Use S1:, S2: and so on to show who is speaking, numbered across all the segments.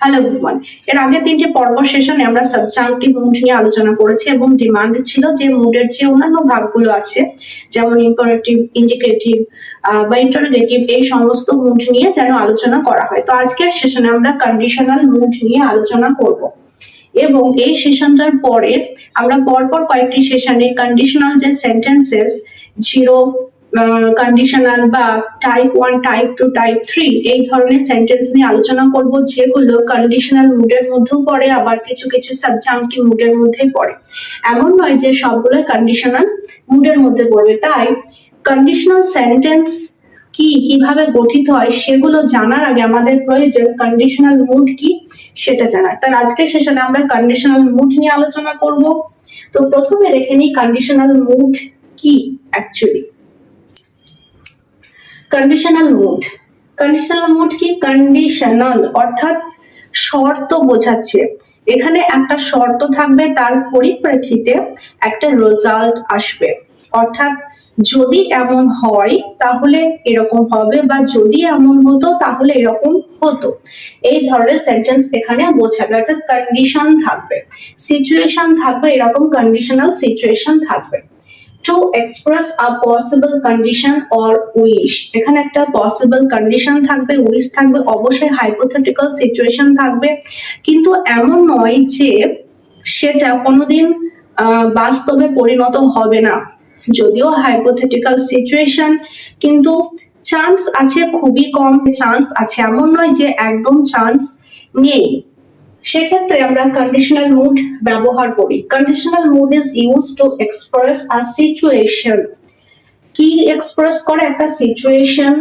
S1: Hello everyone এর আগে তিনটে পর্ব সেশনে আমরা সাবজাংটিভ মুড নিয়ে আলোচনা করেছি এবং ডিমান্ড ছিল যে মুডের যে অন্যান্য ভাগগুলো আছে, যেমন ইম্পারেটিভ ইন্ডিকেটিভ বা ইন্টারোগেটিভ এই সমস্ত মুড নিয়ে যেন আলোচনা করা হয়। তো আজকের সেশনে আমরা কন্ডিশনাল মুড নিয়ে আলোচনা করব। এবং এই সেশনটার পরে আমরা পরপর কয়েকটি সেশনে কন্ডিশনাল যে সেন্টেন্সেস জিরো কন্ডিশনাল বা type one type two type three এই ধরনের সেন্টেন্স নিয়ে আলোচনা করব। যেগুলো কন্ডিশনাল মুডের মধ্যেও পড়ে, আবার কিছু কিছু সাবজাংটিভ মুডের মধ্যে পড়ে। এমন নয় যে সবগুলো কন্ডিশনাল মুডের মধ্যে পড়বে। তাই কন্ডিশনাল সেন্টেন্স কি, কীভাবে গঠিত হয়, সেগুলো জানার আগে আমাদের প্রয়োজন কন্ডিশনাল মুড কি, সেটা জানার। তার আজকের সেশনে আমরা কন্ডিশনাল মুড নিয়ে আলোচনা করব। তো প্রথমে দেখে নিই কন্ডিশনাল মুড কি actually conditional mood conditional mood কি? কন্ডিশনাল অর্থাৎ শর্ত বোঝাচ্ছে। এখানে একটা শর্ত থাকবে, তার পরিপ্রেক্ষিতে একটা রেজাল্ট আসবে। অর্থাৎ যদি এমন হয়, তাহলে এরকম হবে, বা যদি এমন হতো, তাহলে এরকম হতো। এই ধরনের সেন্টেন্স এখানে বোঝাবে, অর্থাৎ কন্ডিশন থাকবে। সিচুয়েশন থাকবে, এরকম কন্ডিশনাল সিচুয়েশন থাকবে। To express a possible condition or wish এখানে একটা পসিবল কন্ডিশন থাকবে উইশ থাকবে, অবশ্যই হাইপোথেটিক্যাল সিচুয়েশন থাকবে। কিন্তু এমন নয় যে সেটা কোনোদিন বাস্তবে পরিণত হবে না। যদিও হাইপোথেটিক্যাল সিচুয়েশন কিন্তু চান্স আছে খুবই কম চান্স আছে এমন নয় যে একদম চান্স নেই। সেক্ষেত্রে আমরা কন্ডিশনাল মুড ব্যবহার করি। Conditional mood is use to express a situation কি এক্সপ্রেস করে? একটা সিচুয়েশন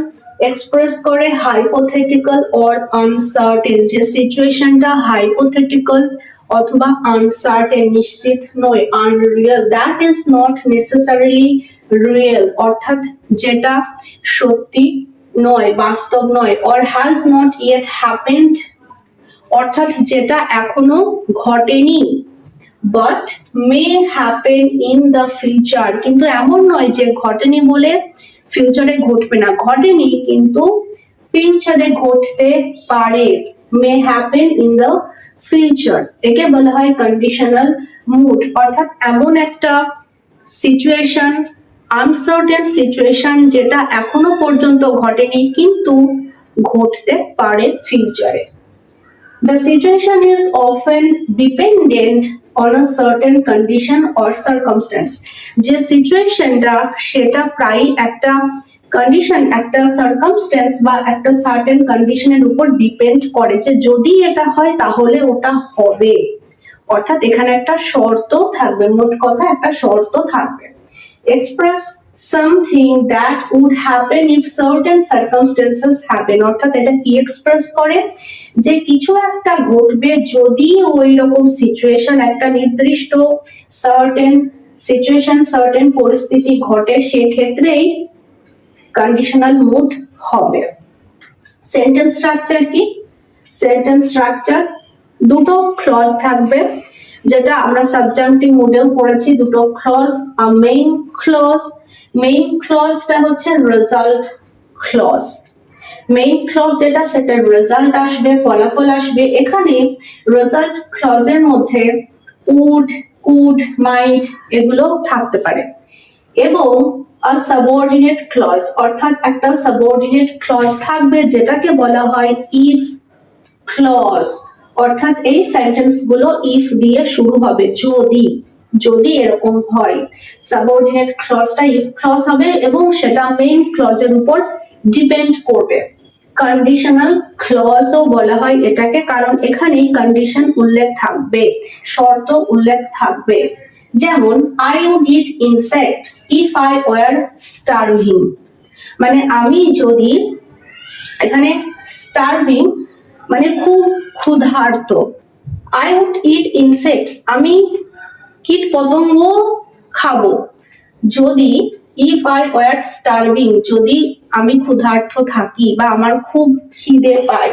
S1: এক্সপ্রেস করে হাইপোথেটিক্যাল অর আনসার্টেন যে সিচুয়েশনটা হাইপোথেটিক্যাল অথবা আনসার্টেন নিশ্চিত নয় unreal that is not necessarily real অর্থাৎ যেটা সত্যি নয়, বাস্তব নয় or has not yet happened অর্থাৎ যেটা এখনও ঘটেনি but may happen in the future কিন্তু এমন নয় যে ঘটেনি বলে ফিউচারে ঘটবে না। ঘটেনি, কিন্তু ফিউচারে ঘটতে পারে। May happen in the future একে বলা হয় কন্ডিশনাল মুড অর্থাৎ এমন একটা সিচুয়েশন আনসার্টেন সিচুয়েশন যেটা এখনও পর্যন্ত ঘটেনি, কিন্তু ঘটতে পারে ফিউচারে The situation is often dependent on a certain condition or circumstance. যে সিচুয়েশনটা সেটা প্রায় একটা কন্ডিশন একটা সার্কামস্টেন্স বা একটা সার্টেন কন্ডিশনের উপর ডিপেন্ড করে যে যদি এটা হয় তাহলে ওটা হবে অর্থাৎ এখানে একটা শর্ত থাকবে, মোট কথা একটা শর্ত থাকবে express something that would happen if certain circumstances happen অর্থাৎ এটা কি এক্সপ্রেস করে? যে কিছু একটা ঘটবে যদি ওই রকম সিচুয়েশন একটা নির্দিষ্ট সার্টেন সিচুয়েশন সার্টেন পরিস্থিতি ঘটে, সেক্ষেত্রেই কন্ডিশনাল মুড হবে। সেন্টেন্স স্ট্রাকচার কি? সেন্টেন্স স্ট্রাকচার দুটো ক্লজ থাকবে, যেটা আমরা সাবজাংটিভ মুডেও পড়েছি। দুটো clause a main clause main ক্লজটা হচ্ছে রেজাল্ট ক্লজ মেইন ক্লজ যেটা, সেটা রেজাল্ট আসবে, ফলাফল আসবে। এখানে রেজাল্ট ক্লজের মধ্যে উড কুড মাইট এগুলো থাকতে পারে। এবং a subordinate clause, অর্থাৎ একটা subordinate clause থাকবে, যেটাকে বলা হয় if clause অর্থাৎ এই সেন্টেন্সগুলো if দিয়ে শুরু হবে, যদি। যদি এরকম হয় সাবঅর্ডিনেট ক্লজটা ইফ ক্লজ হবে এবং সেটা মেইন ক্লজের উপর ডিপেন্ড করবে। কন্ডিশনাল ক্লজও বলা হয় এটাকে, কারণ এখানেই কন্ডিশন উল্লেখ থাকবে, শর্ত উল্লেখ থাকবে। যেমন I would eat insects if I were starving মানে আমি যদি এখানে স্টারভিং মানে খুব ক্ষুধার্ত। আই উড ইট ইনসেক্টস আমি কীট পতঙ্গ খাব। যদি ইফ আই ওয়ার স্টারভিং যদি আমি ক্ষুধার্ত থাকি বা আমার খুব খিদে পায়।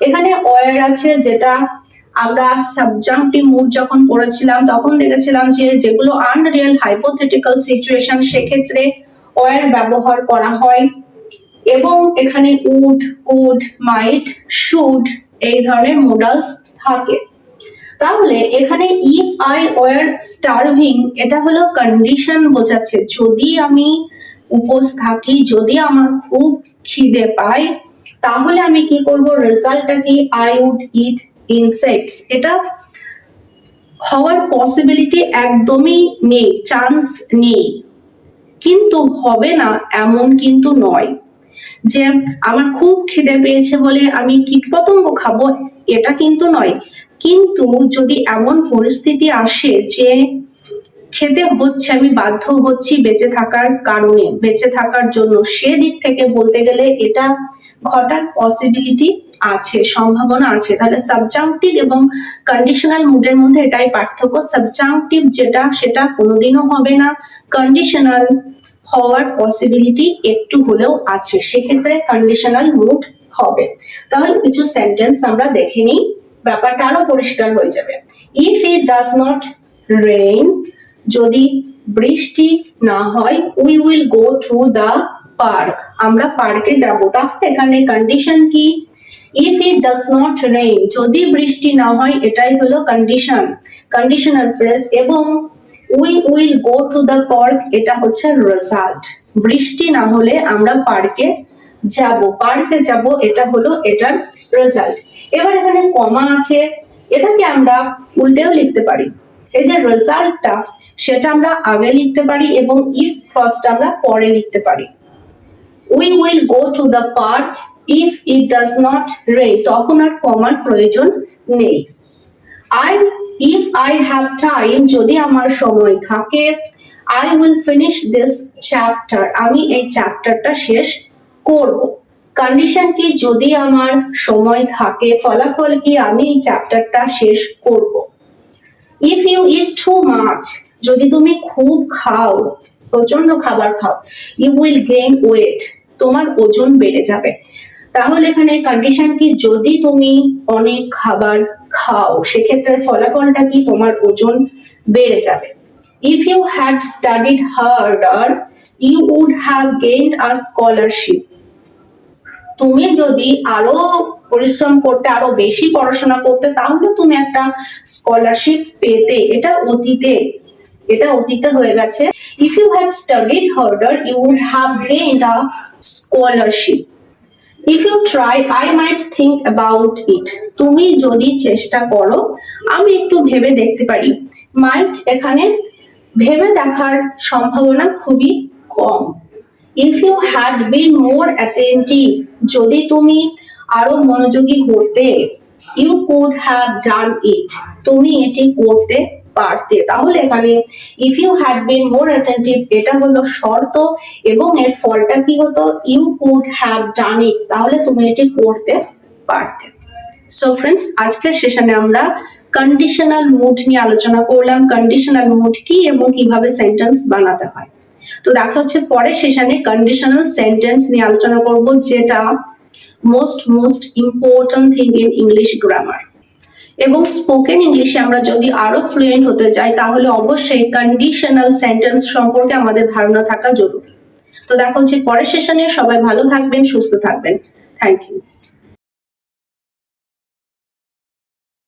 S1: এখানে ওয়ার আছে যেটা আমরা সাবজাংটিভ মুড যখন পড়েছিলাম, তখন দেখেছিলাম যে যেগুলো আনরিয়েল হাইপোথেটিক্যাল সিচুয়েশন সেক্ষেত্রে ওয়ার ব্যবহার করা হয়। এবং এখানে উড কুড মাইট শুড এই ধরনের মোডালস থাকে। তাহলে এখানে ইফ আই ওয়ার স্টারভিং এটা হলো কন্ডিশন বোঝাচ্ছে। যদি আমি উপোস থাকি, যদি আমার খুব খিদে পায়, তাহলে আমি কি করব? রেজাল্টটা কি? আই উড ইট ইনসেক্টস এটা হওয়ার পসিবিলিটি একদমই নেই চান্স নেই। কিন্তু হবে না, এমন কিন্তু নয় যে আমার খুব খিদে পেয়েছে বলে আমি কীটপতঙ্গ খাব, এটা কিন্তু নয়। কিন্তু যদি এমন পরিস্থিতি আসে যে খেতে হচ্ছে, আমি বাধ্য হচ্ছি বেঁচে থাকার কারণে, বেঁচে থাকার জন্য সেদিক থেকে বলতে গেলে এটা ঘটার পসিবিলিটি আছে, সম্ভাবনা আছে। তাহলে সাবজাংটিভ এবং কন্ডিশনাল মুডের মধ্যে এটাই পার্থক্য। সাবজাংটিভ যেটা, সেটা কোনোদিনও হবে না। কন্ডিশনাল হওয়ার পসিবিলিটি একটু হলেও আছে। সেক্ষেত্রে কন্ডিশনাল মুড হবে। তাহলে কিছু সেন্টেন্স আমরা দেখে নিই। ব্যাপারটা আরও পরিষ্কার হয়ে যাবে? If it does not rain যদি বৃষ্টি না হয় we will go to the park আমরা পার্কে যাব। তাহলে এখানে কন্ডিশন কি? If it does not rain যদি বৃষ্টি না হয়, এটাই হলো কন্ডিশন কন্ডিশনাল ফ্রেজ এবং we will go to the park এটা হচ্ছে রেজাল্ট বৃষ্টি না হলে আমরা পার্কে যাব। পার্কে যাব, এটা হলো এটার রেজাল্ট এবার এখানে কমা আছে। এটাকে আমরা উল্টেও লিখতে পারি। এই যে রেজাল্টটা সেটা আমরা আগে লিখতে পারি এবং ইফ ক্লজটা আমরা পরে লিখতে পারি। We will go to the park if it does not rain তখন আর কমার প্রয়োজন নেই। I if I have time যদি আমার সময় থাকে I will finish this chapter আমি এই চ্যাপ্টারটা শেষ করব। কন্ডিশন কি? যদি আমার সময় থাকে, ফলাফল কি? আমি এই চ্যাপ্টারটা শেষ করব। If you eat too much যদি তুমি খুব খাও প্রচণ্ড খাবার খাও ইউ উইল গেইন ওয়েট তোমার ওজন বেড়ে যাবে। তাহলে এখানে কন্ডিশন কি? যদি তুমি অনেক খাবার খাও, সেক্ষেত্রে ফলাফলটা কি? তোমার ওজন বেড়ে যাবে। If you had studied harder you would have gained a scholarship তুমি যদি আরও পরিশ্রম করতে, আরও বেশি পড়াশোনা করতে, তাহলে তুমি একটা স্কলারশিপ পেতে। এটা অতীতে এটা অতীতে হয়ে গেছে। If you had studied harder you would have gained a scholarship if you try I might think about it তুমি যদি চেষ্টা করো, আমি একটু ভেবে দেখতে পারি। মাইট এখানে ভেবে দেখার সম্ভাবনা খুবই কম। If you had been more attentive যদি তুমি আরও মনোযোগী হতে you could have done it তুমি এটি করতে পারতে। তাহলে এখানে if you had been more attentive এটা হলো শর্ত এবং এর ফলটা কি হতো? You could have done it তাহলে তুমি এটি করতে পারতে। সো ফ্রেন্ডস আজকের সেশনে আমরা কন্ডিশনাল মুড নিয়ে আলোচনা করলাম। কন্ডিশনাল মুড কি এবং কীভাবে সেন্টেন্স বানাতে হয়? তো দেখা হচ্ছে পরের সেশনে কন্ডিশনাল সেন্টেন্স নিয়ে আলোচনা করব, যেটা most most important thing in English grammar এবং স্পোকেন ইংলিশে আমরা যদি আরও ফ্লুয়েন্ট হতে চাই, তাহলে অবশ্যই কন্ডিশনাল সেন্টেন্স সম্পর্কে আমাদের ধারণা থাকা জরুরি। তো দেখা হচ্ছে পরের সেশনে, সবাই ভালো থাকবেন, সুস্থ থাকবেন। Thank you